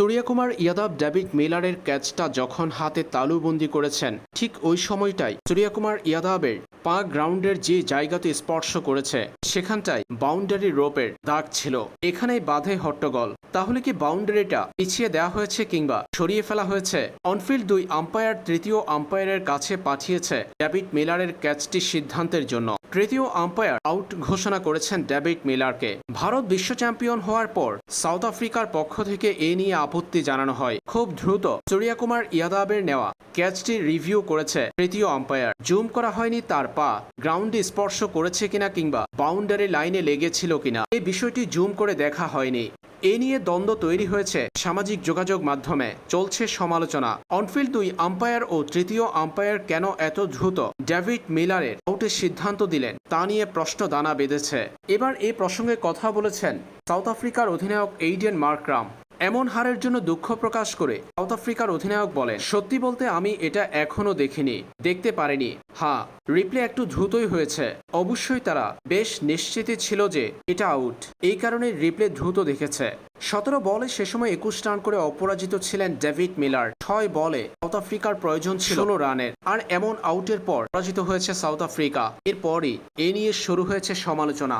Suryakumar Yadav David মিলারের ক্যাচটা যখন হাতে তালুবন্দি করেছেন, ঠিক ওই সময়টাই সূর্যকুমার ইয়াদবের পা গ্রাউন্ডের যে জায়গাতে স্পর্শ করেছে, সেখানটায় বাউন্ডারি রোপের দাগ ছিল। এখানেই বাধে হট্টগোল। তাহলে কি বাউন্ডারিটা পিছিয়ে দেওয়া হয়েছে কিংবা সরিয়ে ফেলা হয়েছে? অনফিল্ড দুই আম্পায়ার তৃতীয় আম্পায়ারের কাছে পাঠিয়েছে ডেভিড মিলারের ক্যাচটি সিদ্ধান্তের জন্য। তৃতীয় আম্পায়ার আউট ঘোষণা করেছেন ডেভিড মিলারকে। ভারত বিশ্ব চ্যাম্পিয়ন হওয়ার পর সাউথ আফ্রিকার পক্ষ থেকে এ নিয়ে আপত্তি জানানো হয়। খুব দ্রুত সূর্যকুমার ইয়াদাবের নেওয়া ক্যাচটি রিভিউ করেছে তৃতীয় আম্পায়ার। জুম করা হয়নি তার পা। গ্রাউন্ডে স্পর্শ করেছে কিনা কিংবা বাউন্ডারি লাইনে লেগেছিল কিনা এই বিষয়টি জুম করে দেখা হয়নি। এ নিয়ে দ্বন্দ্ব তৈরি হয়েছে সামাজিক যোগাযোগ মাধ্যমে। চলছে সমালোচনা। অনফিল্ড দুই আম্পায়ার ও তৃতীয় আম্পায়ার কেন এত দ্রুত? ডেভিড মিলারের আউটের সিদ্ধান্ত দিলেন। তা নিয়ে প্রশ্ন দানা বেঁধেছে। এবার এ প্রসঙ্গে কথা বলেছেন সাউথ আফ্রিকার অধিনায়ক এইডেন মার্করাম। এমন হারের জন্য দুঃখ প্রকাশ করে সাউথ আফ্রিকার অধিনায়ক বলেন, সত্যি বলতে আমি এটা এখনও দেখিনি, দেখতে পারিনি। হ্যাঁ রিপ্লে একটু দ্রুতই হয়েছে। অবশ্যই তারা বেশ নিশ্চিত ছিল যে এটা আউট। এই কারণে রিপ্লে দ্রুত দেখেছে। সতেরো বলে সে সময় একুশ রান করে অপরাজিত ছিলেন ডেভিড মিলার। ছয় বলে সাউথ আফ্রিকার প্রয়োজন ছিল রানের। আর এমন আউটের পর পরাজিত হয়েছে সাউথ আফ্রিকা। এরপরই এ নিয়ে শুরু হয়েছে সমালোচনা।